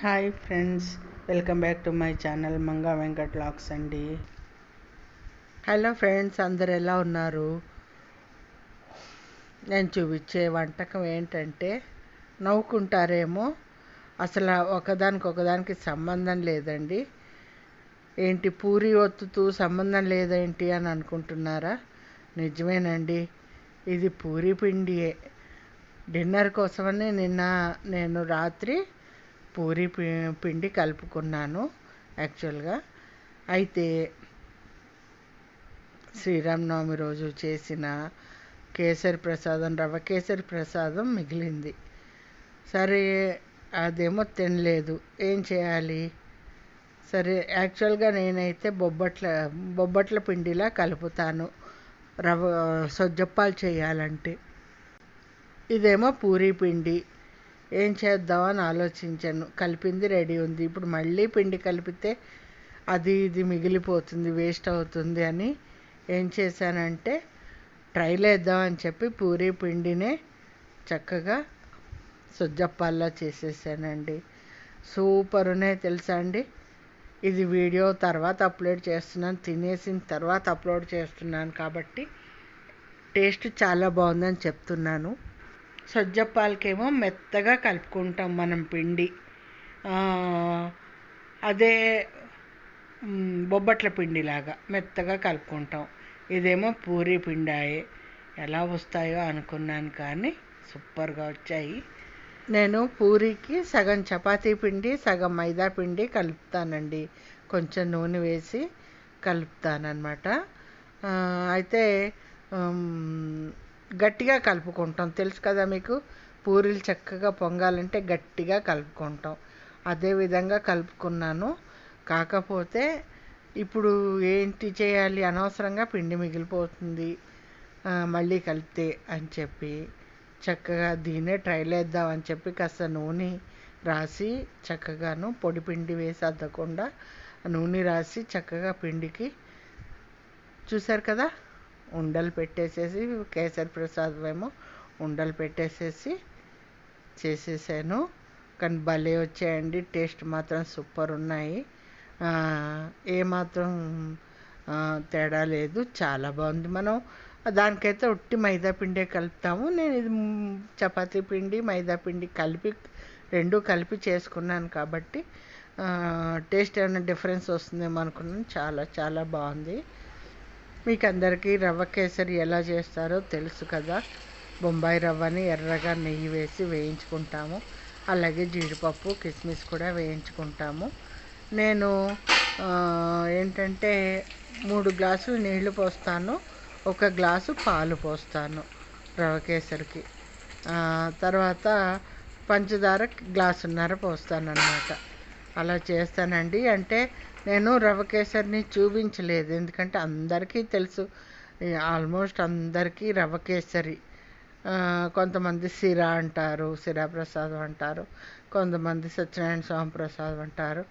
Hi friends welcome back to my channel Manga Venkat lakhs అండి. Hello friends అందరు ఎలా ఉన్నారు? నేను చూపించే వంటకం ఏంటంటే నవ్వుకుంటారేమో అసలు ఒకదానికి ఒకదానికి సంబంధం లేదండి. ఏంటి పూరి ఒత్తుతూ సంబంధం లేదేంటి అని అనుకుంటున్నారా? నిజమేనండి ఇది పూరి పిండియే. డిన్నర్ కోసమని నిన్న నేను రాత్రి పూరి పి- పిండి కలుపుకున్నాను యాక్చువల్గా అయితే శ్రీరామనవమి రోజు చేసిన కేసరి ప్రసాదం రవ్వ కేసరి ప్రసాదం మిగిలింది. సరే అదేమో తినలేదు. ఏం చేయాలి? సరే యాక్చువల్గా నేనైతే బొబ్బట్ల బొబ్బట్ల పిండిలా కలుపుతాను. రవ్వ సొజ్జప్పాలు చేయాలంటే. ఇదేమో పూరీ పిండి. ఏం చేద్దామని ఆలోచించాను. కలిపింది రెడీ ఉంది. ఇప్పుడు మళ్ళీ పిండి కలిపితే అది ఇది మిగిలిపోతుంది వేస్ట్ అవుతుంది అని ఏం చేశానంటే ట్రైల్ వేద్దామని చెప్పి పూరీ పిండినే చక్కగా సుజ్జప్పాల్లో చేసేసానండి. సూపర్ ఉన్నాయి తెలుసా అండి? ఇది వీడియో తర్వాత అప్లోడ్ చేస్తున్నాను. తినేసిన తర్వాత అప్లోడ్ చేస్తున్నాను కాబట్టి టేస్ట్ చాలా బాగుందని చెప్తున్నాను. సజ్జపాలకేమో మెత్తగా కలుపుకుంటాం మనం పిండి. అదే బొబ్బట్ల పిండిలాగా మెత్తగా కలుపుకుంటాం. ఇదేమో పూరీ పిండాయే. ఎలా వస్తాయో అనుకున్నాను కానీ సూపర్గా వచ్చాయి. నేను పూరీకి సగం చపాతీ పిండి సగం మైదా పిండి కలుపుతానండి. కొంచెం నూనె వేసి కలుపుతానమాట అయితే గట్టిగా కలుపుకుంటాం. తెలుసు కదా మీకు? పూరీలు చక్కగా పొంగాలంటే గట్టిగా కలుపుకుంటాం. అదే విధంగా కలుపుకున్నాను. కాకపోతే ఇప్పుడు ఏంటి చేయాలి? అనవసరంగా పిండి మిగిలిపోతుంది. మళ్ళీ కలిపితే అని చెప్పి చక్కగా దీన్నే ట్రైల్ వేద్దామని చెప్పి కాస్త నూనె రాసి చక్కగాను పొడి పిండి వేసి అద్దకుండా నూనె రాసి చక్కగా పిండికి చూసారు కదా? ఉండలు పెట్టేసేసి కేసరి ప్రసాద్ ఏమో ఉండలు పెట్టేసేసి చేసేసాను. కానీ భలే వచ్చాయండి. టేస్ట్ మాత్రం సూపర్ ఉన్నాయి. ఏమాత్రం తేడా లేదు. చాలా బాగుంది. మనం దానికైతే ఉట్టి మైదా పిండే కలుపుతాము. నేను ఇది చపాతీ పిండి మైదా పిండి కలిపి రెండు కలిపి చేసుకున్నాను కాబట్టి టేస్ట్ ఏమైనా డిఫరెన్స్ వస్తుందేమో అనుకున్నాను. చాలా చాలా బాగుంది. మీకు అందరికీ రవ్వ కేసరి ఎలా చేస్తారో తెలుసు కదా. బొంబాయి రవ్వని ఎర్రగా నెయ్యి వేసి వేయించుకుంటాము. అలాగే జీడిపప్పు కిస్మిస్ కూడా వేయించుకుంటాము. నేను ఏంటంటే మూడు గ్లాసులు నీళ్ళు పోస్తాను. ఒక గ్లాసు పాలు పోస్తాను రవ్వ కేసరికి. తర్వాత పంచదార గ్లాసున్నర పోస్తాను అన్నమాట అలా చేస్తానండి. అంటే నేను రవ్వ కేసరిని చూపించలేదు. ఎందుకంటే అందరికీ తెలుసు. ఆల్మోస్ట్ అందరికీ రవ్వ కేసరి కొంతమంది సిరా అంటారు సిరా ప్రసాదం అంటారు. కొంతమంది సత్యనారాయణ స్వామి ప్రసాదం అంటారు.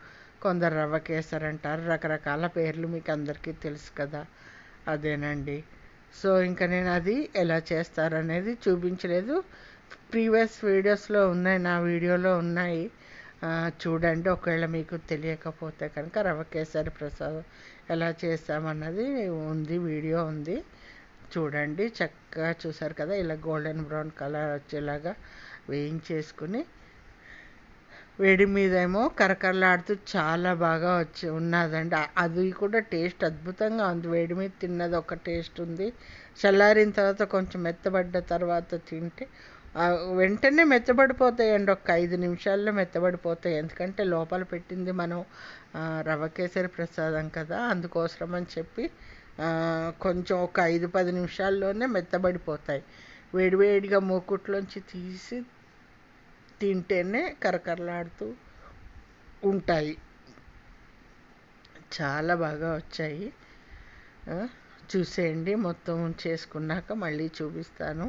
కొందరు రవ్వ కేసరి అంటారు. రకరకాల పేర్లు మీకు అందరికీ తెలుసు కదా. అదేనండి. సో ఇంకా నేను అది ఎలా చేస్తారనేది చూపించలేదు. ప్రీవియస్ వీడియోస్లో ఉన్నాయి నా వీడియోలో ఉన్నాయి. చూడండి ఒకవేళ మీకు తెలియకపోతే కనుక రవ్వ కేసరి ప్రసాదం ఎలా చేస్తామన్నది ఉంది వీడియో ఉంది. చూడండి చక్కగా చూసారు కదా ఇలా గోల్డెన్ బ్రౌన్ కలర్ వచ్చేలాగా వేయించేసుకుని వేడి మీద ఏమో కరకరలాడుతూ చాలా బాగా వచ్చి ఉన్నదండి. అది కూడా టేస్ట్ అద్భుతంగా ఉంది. వేడి మీద తిన్నది ఒక టేస్ట్ ఉంది. చల్లారిన తర్వాత కొంచెం మెత్తబడ్డ తర్వాత తింటే వెంటనే మెత్తబడిపోతాయండి. ఒక ఐదు నిమిషాల్లో మెత్తబడిపోతాయి. ఎందుకంటే లోపల పెట్టింది మనం ఆ, రవ్వ కేసరి ప్రసాదం కదా అందుకోసం అని చెప్పి కొంచెం ఒక ఐదు పది నిమిషాల్లోనే మెత్తబడిపోతాయి. వేడివేడిగా మూకుట్లోంచి తీసి తింటేనే కరకరలాడుతూ ఉంటాయి. చాలా బాగా వచ్చాయి. చూసేయండి. మొత్తం చేసుకున్నాక మళ్ళీ చూపిస్తాను.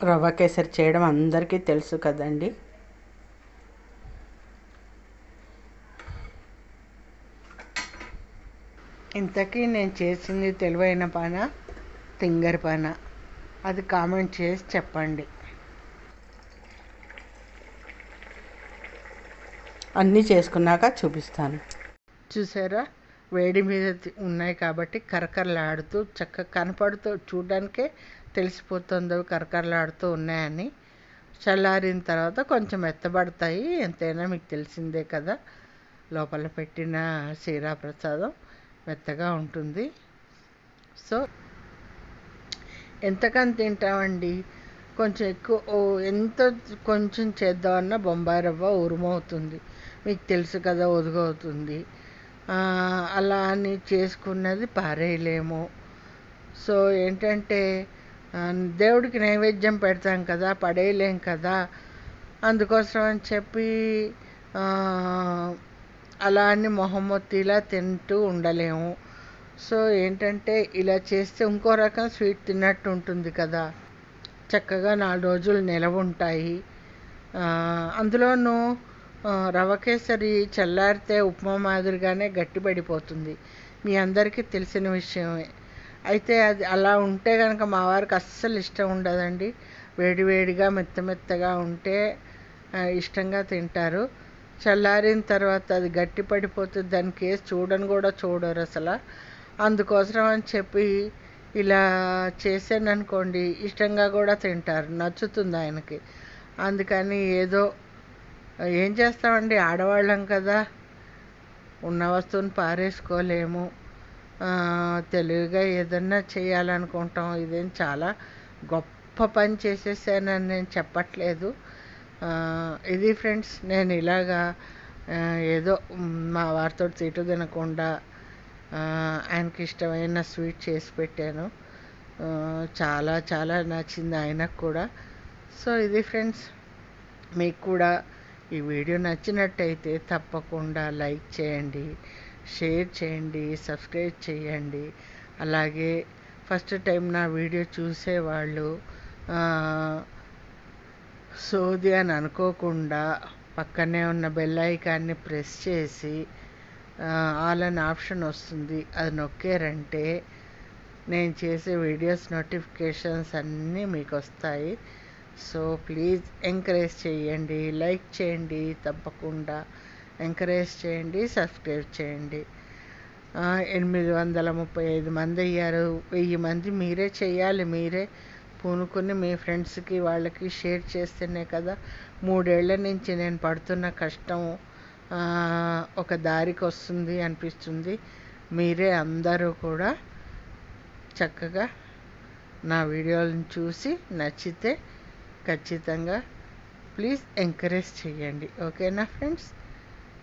రవ్వ కేసరి చేయడం అందరికీ తెలుసు కదండి. ఇంతకీ నేను చేసింది తెలివైన పాన? తింగర్ పాన? అది కామెంట్ చేసి చెప్పండి. అన్నీ చేసుకున్నాక చూపిస్తాను. చూసారా? వేడి మీద ఉన్నాయి కాబట్టి కరకరలాడుతూ చక్కగా కనపడుతూ చూడడానికే తెలిసిపోతుంది అవి కరకరలాడుతూ ఉన్నాయని. చల్లారిన తర్వాత కొంచెం మెత్తబడతాయి ఎంతైనా మీకు తెలిసిందే కదా. లోపల పెట్టిన సీరా ప్రసాదం మెత్తగా ఉంటుంది. సో ఎంతకని తింటామండి? కొంచెం ఎక్కువ ఎంత కొంచెం చేద్దామన్నా బొంబాయి రవ్వ ఉరుమవుతుంది. మీకు తెలుసు కదా ఒదుగవుతుంది అలా అని చేసుకున్నది పారేయలేము. సో ఏంటంటే దేవుడికి నైవేద్యం పెడతాం కదా పడేయలేం కదా. అందుకోసం అని చెప్పి అలా అని మొహమ్మొత్తిలా తింటూ ఉండలేము. సో ఏంటంటే ఇలా చేస్తే ఇంకో రకం స్వీట్ తిన్నట్టు ఉంటుంది కదా. చక్కగా నాలుగు రోజులు నిలవ ఉంటాయి. అందులోనూ ఆ, రవ కేసరి చల్లారితే ఉప్మా మాదిరిగానే గట్టిపడిపోతుంది. మీ అందరికీ తెలిసిన విషయమే. అయితే అది అలా ఉంటే కనుక మా వారికి అస్సలు ఇష్టం ఉండదండి. వేడివేడిగా మెత్త మెత్తగా ఉంటే ఇష్టంగా తింటారు. చల్లారిన తర్వాత అది గట్టి పడిపోతుంది దాని కేసు చూడని కూడా చూడరు అసలు. అందుకోసం అని చెప్పి ఇలా చేశాననుకోండి ఇష్టంగా కూడా తింటారు. నచ్చుతుంది ఆయనకి. అందుకని ఏదో ఏం చేస్తామండి? ఆడవాళ్ళం కదా. ఉన్న వస్తువుని పారేసుకోలేము. తెలివిగా ఏదన్నా చేయాలనుకుంటాం. ఇదేం చాలా గొప్ప పని చేసేసానని నేను చెప్పట్లేదు. ఇది ఫ్రెండ్స్ నేను ఇలాగా ఏదో మా వారితో తిట్టు తినకుండా ఆయనకి ఇష్టమైన స్వీట్ చేసి పెట్టాను. చాలా చాలా నచ్చింది ఆయనకు కూడా. సో ఇది ఫ్రెండ్స్ మీకు కూడా ఈ వీడియో నచ్చినట్టయితే తప్పకుండా లైక్ చేయండి. షేర్ చేయండి సబ్స్క్రైబ్ చేయండి. అలాగే ఫస్ట్ టైం నా వీడియో చూసేవాళ్ళు సోది అని అనుకోకుండా పక్కనే ఉన్న బెల్ ఐకాన్ని ప్రెస్ చేసి ఆల్ అని ఆప్షన్ వస్తుంది. అది నొక్కారంటే నేను చేసే వీడియోస్ నోటిఫికేషన్స్ అన్నీ మీకు వస్తాయి. సో ప్లీజ్ ఎంకరేజ్ చేయండి లైక్ చేయండి తప్పకుండా. ఎంకరేజ్ చేయండి సబ్స్క్రైబ్ చేయండి. ఎనిమిది వందల ముప్పై ఐదు మంది అయ్యారు. వెయ్యి మంది మీరే చేయాలి మీరే పూనుకుని మీ ఫ్రెండ్స్కి వాళ్ళకి షేర్ చేస్తేనే కదా. మూడేళ్ళ నుంచి నేను పడుతున్న కష్టం ఒక దారికి వస్తుంది అనిపిస్తుంది. మీరే అందరూ కూడా చక్కగా నా వీడియోలను చూసి నచ్చితే ఖచ్చితంగా ప్లీజ్ ఎంకరేజ్ చేయండి. ఓకేనా friends?